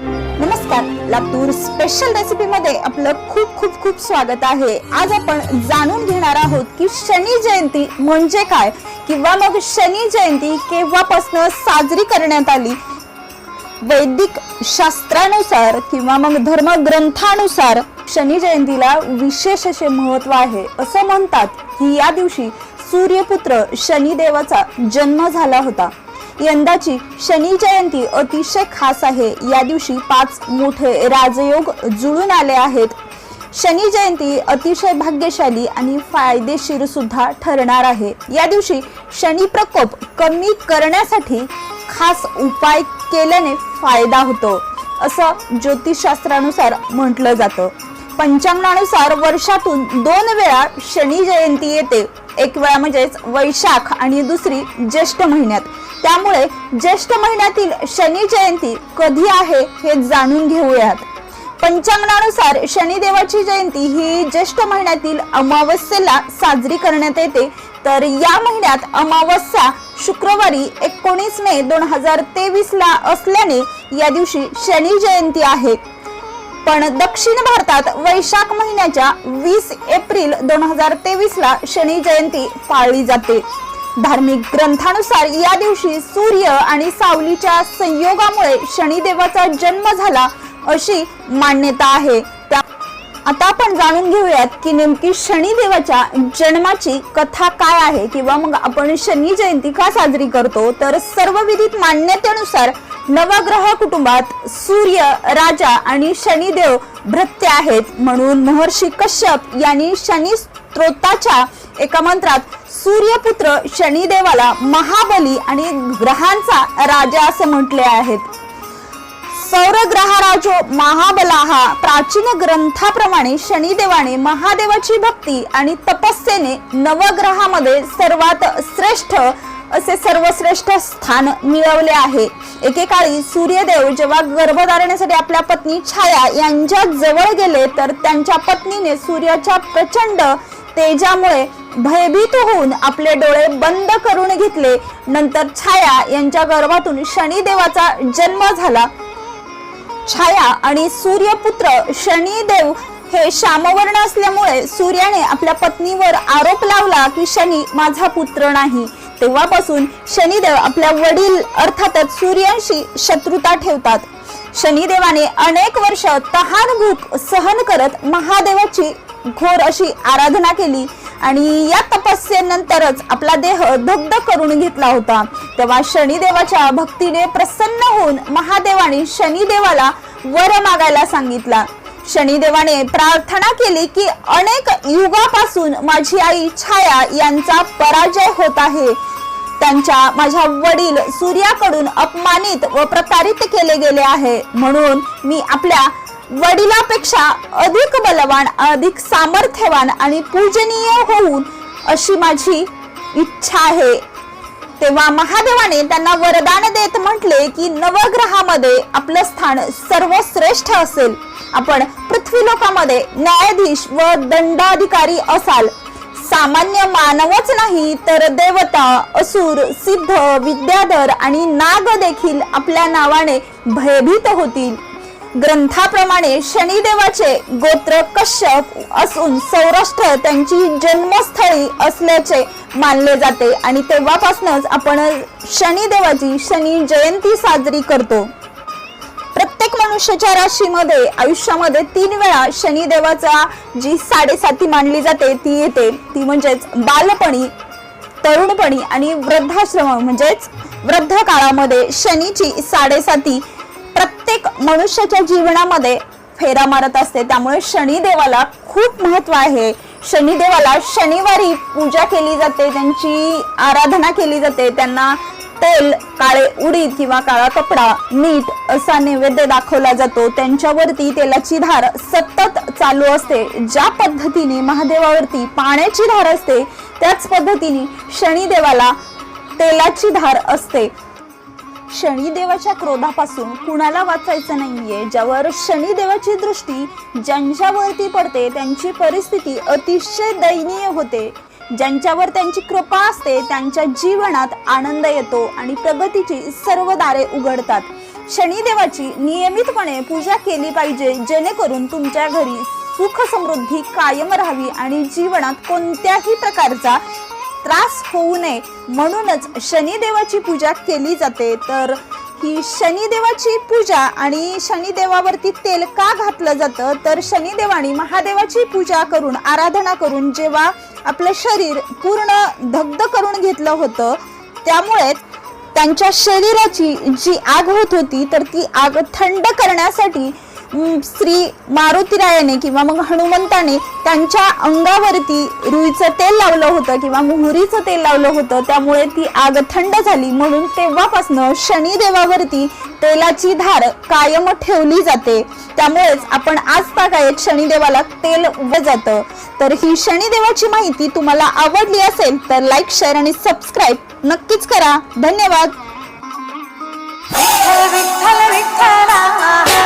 नमस्कार Latur special recipe मध्ये आपलं खूप खूप खूप स्वागत आहे. आज आपण जाणून घेणार आहोत की शनी जयंती म्हणजे काय? किंवा मग शनी जयंती केव्हापासून साजरी करण्यात आली? वैदिक शास्त्रानुसार किंवा मग धर्मग्रंथानुसार शनी जयंतीला विशेष असे महत्त्व आहे. असं म्हणतात की या दिवशी सूर्यपुत्र शनिदेवाचा जन्म झाला होता. यंदाची शनी जयंती अतिशय खास आहे. या दिवशी पाच मोठे राजयोग जुळून आले आहेत. शनी जयंती अतिशय भाग्यशाली आणि फायदेशीर सुद्धा ठरणार आहे. या दिवशी शनी प्रकोप कमी करण्यासाठी खास उपाय केल्याने फायदा होतो असं ज्योतिषशास्त्रानुसार म्हटलं जातं. पंचांगानुसार वर्षातून दोन वेळा शनी जयंती येते. एक वेळा म्हणजेच वैशाख आणि दुसरी ज्येष्ठ महिन्यात. त्यामुळे ज्येष्ठ महिन्यातील शनी जयंती कधी आहे हे जाणून घेऊयात. पंचांगानुसार शनिदेवाची जयंती ही ज्येष्ठ महिन्यातील अमावस्येला साजरी करण्यात येते. तर या महिन्यात अमावस्या शुक्रवारी एकोणीस मे दोन हजार तेवीस ला असल्याने या दिवशी शनी जयंती आहे. पण दक्षिण भारतात वैशाख महिन्याच्या वीस एप्रिल दोन हजार तेवीस ला शनी जयंती पाळली जाते. धार्मिक ग्रंथानुसार या दिवशी सूर्य आणि सावलीच्या संयोगामुळे शनिदेवाचा जन्म झाला अशी मान्यता आहे. त्या आता आपण जाणून घेऊयात की नेमकी शनिदेवाच्या जन्माची कथा काय आहे किंवा मग आपण शनी जयंती का साजरी करतो? तर सर्व विधित मान्यतेनुसार नवग्रह कुटुंबात सूर्य राजा आणि शनिदेव भ्रत्य आहेत. म्हणून महर्षी कश्यप यांनी शनी स्तोत्राच्या एका मंत्रात सूर्यपुत्र शनिदेवाला महाबली आणि ग्रहांचा राजा असे म्हटले आहेत. सौरग्रहाराजो महाबलाहा प्राचीन ग्रंथाप्रमाणे शनिदेवाने महादेवाची भक्ती आणि तपस्येने नवग्रहामध्ये सर्वात श्रेष्ठ असे सर्वश्रेष्ठ स्थान मिळवले आहे. एकेकाळी सूर्यदेव जेव्हा गर्भधारणेसाठी आपल्या पत्नी छाया यांच्या जवळ गेले तर त्यांच्या पत्नीने सूर्याच्या प्रचंड तेजामुळे भयभीत होऊन आपले डोळे बंद करून घेतले. नंतर छाया यांच्या गर्भातून शनिदेवाचा जन्म झाला. छाया आणि सूर्यपुत्र शनिदेव हे श्यामवर्ण असल्यामुळे सूर्याने आपल्या पत्नीवर आरोप लावला की शनी माझा पुत्र नाही. तेव्हापासून शनिदेव आपल्या वडील अर्थातच सूर्याशी शत्रुता ठेवतात. शनिदेवाने अनेक वर्ष तहान भूक सहन करत महादेवाची घोर अशी आराधना केली आणि या तपस्येनंतरच आपला देह दग्ध करून घेतला होता. तेव्हा शनिदेवाच्या भक्तीने प्रसन्न होऊन महादेवाने शनिदेवाला वर मागायला सांगितला. शनिदेवाने प्रार्थना केली की अनेक युगापासून माझी आई छाया यांचा पराजय होत आहे. त्यांच्या माझ्या वडील सूर्याकडून अपमानित व प्रतारित केले गेले आहे. म्हणून मी आपल्या वडिलापेक्षा अधिक बलवान अधिक सामर्थ्यवान आणि पूजनीय होऊन अशी माझी इच्छा आहे. तेव्हा महादेवाने त्यांना वरदान देत म्हटले की नवग्रहामध्ये आपलं स्थान सर्वश्रेष्ठ असेल. आपण पृथ्वी लोकामध्ये न्यायाधीश व दंडाधिकारी असाल. सामान्य मानवच नाही तर देवता असुर सिद्ध विद्याधर आणि नाग देखील आपल्या नावाने भयभीत होतील. ग्रंथाप्रमाणे शनिदेवाचे गोत्र कश्यप असून सौराष्ट्र त्यांची जन्मस्थळी असल्याचे मानले जाते. आणि तेव्हापासूनच आपण शनिदेवाची शनी जयंती साजरी करतो. प्रत्येक मनुष्याच्या राशीमध्ये आयुष्यामध्ये तीन वेळा शनिदेवाचा जी साडेसाती मानली जाते ती येते. ती म्हणजेच बालपणी तरुणपणी आणि वृद्धाश्रम म्हणजेच वृद्ध काळामध्ये शनीची साडेसाती प्रत्येक मनुष्याच्या जीवनामध्ये फेरा मारत असते. त्यामुळे शनिदेवाला खूप महत्त्व आहे. शनिदेवाला शनिवारी पूजा केली जाते त्यांची आराधना केली जाते. त्यांना तेल काळे उडीद किंवा काळा कपडा मीठ असा नैवेद्य दाखवला जातो. त्यांच्यावरती तेलाची धार सतत चालू असते. ज्या पद्धतीने महादेवावरती पाण्याची धार असते त्याच पद्धतीने शनिदेवाला तेलाची धार असते. शनिदेवाच्या क्रोधापासून कुणाला वाचायचं नाहीये ज्यावर शनिदेवाची दृष्टी ज्यांच्यावरती पडते त्यांची परिस्थिती अतिशय दयनीय होते. ज्यांच्यावर त्यांची कृपा असते त्यांच्या जीवनात आनंद येतो आणि प्रगतीची सर्व दारे उघडतात. शनिदेवाची नियमितपणे पूजा केली पाहिजे जेणेकरून तुमच्या घरी सुख समृद्धी कायम राहावी आणि जीवनात कोणत्याही प्रकारचा त्रास होऊ नये म्हणूनच शनिदेवाची पूजा केली जाते. तर ही शनिदेवाची पूजा आणि शनिदेवावरती तेल का घातलं जातं? तर शनिदेवानी महादेवाची पूजा करून आराधना करून जेव्हा आपलं शरीर पूर्ण दग्ध करून घेतलं होतं त्यामुळे त्यांच्या शरीराची जी आग होत होती तर ती आग थंड करण्यासाठी श्री मारुतीरायाने किंवा मग हनुमंताने त्यांच्या अंगावरती रुईचं तेल लावलं होतं किंवा मोहरीचं तेल लावलं होतं. त्यामुळे ती आग थंड झाली. म्हणून तेव्हापासनं शनिदेवावरती तेलाची धार कायम ठेवली जाते. त्यामुळेच आपण आज तागायत शनिदेवाला तेल उभं जातं तर ही शनिदेवाची माहिती तुम्हाला आवडली असेल तर लाईक शेअर आणि सबस्क्राईब नक्कीच करा. धन्यवाद. विठ्ठल विठ्ठल